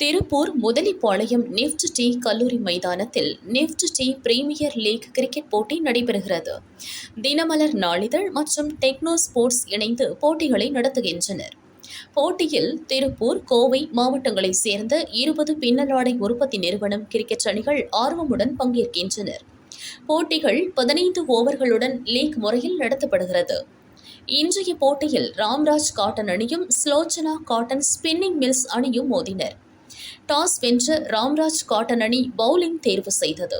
Tiruppur Mudalipalayam NEFT D கல்லூரி மைதானத்தில் NIFT TEA premier league cricket போட்டி நடைபெறுகிறது. தினமலர் நாளிதழ் மற்றும் டெக்னோ ஸ்போர்ட்ஸ் இணைந்து போட்டிகளை நடத்துகின்றனர். போட்டியில் திருப்பூர் கோவை மாவட்டங்களைச் சேர்ந்த இருபது பின்னலாடை உற்பத்தி நிறுவனம் கிரிக்கெட் அணிகள் ஆர்வமுடன் பங்கேற்கின்றனர். போட்டிகள் பதினைந்து ஓவர்களுடன் லீக் முறையில் நடத்தப்படுகிறது. இன்றைய போட்டியில் ராம்ராஜ் காட்டன் அணியும் ஸ்லோச்சனா காட்டன் ஸ்பின்னிங் மில்ஸ் அணியும் மோதினர். டாஸ் வென்ற ராம்ராஜ் காட்டன் அணி பவுலிங் தேர்வு செய்தது.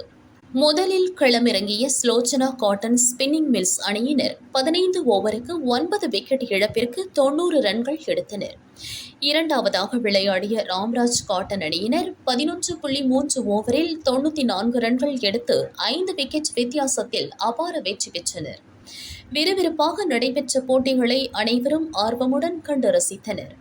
முதலில் களமிறங்கிய ஸ்லோச்சனா காட்டன் ஸ்பின்னிங் மில்ஸ் அணியினர் பதினைந்து ஓவருக்கு ஒன்பது விக்கெட் இழப்பிற்கு தொண்ணூறு ரன்கள் எடுத்தனர். இரண்டாவதாக விளையாடிய ராம்ராஜ் காட்டன் அணியினர் பதினொன்று புள்ளி மூன்று ஓவரில் தொண்ணூற்றி நான்கு ரன்கள் எடுத்து ஐந்து விக்கெட் வித்தியாசத்தில் அபார வெற்றி பெற்றனர். விறுவிறுப்பாக நடைபெற்ற போட்டிகளை அனைவரும் ஆர்வமுடன் கண்டு ரசித்தனர்.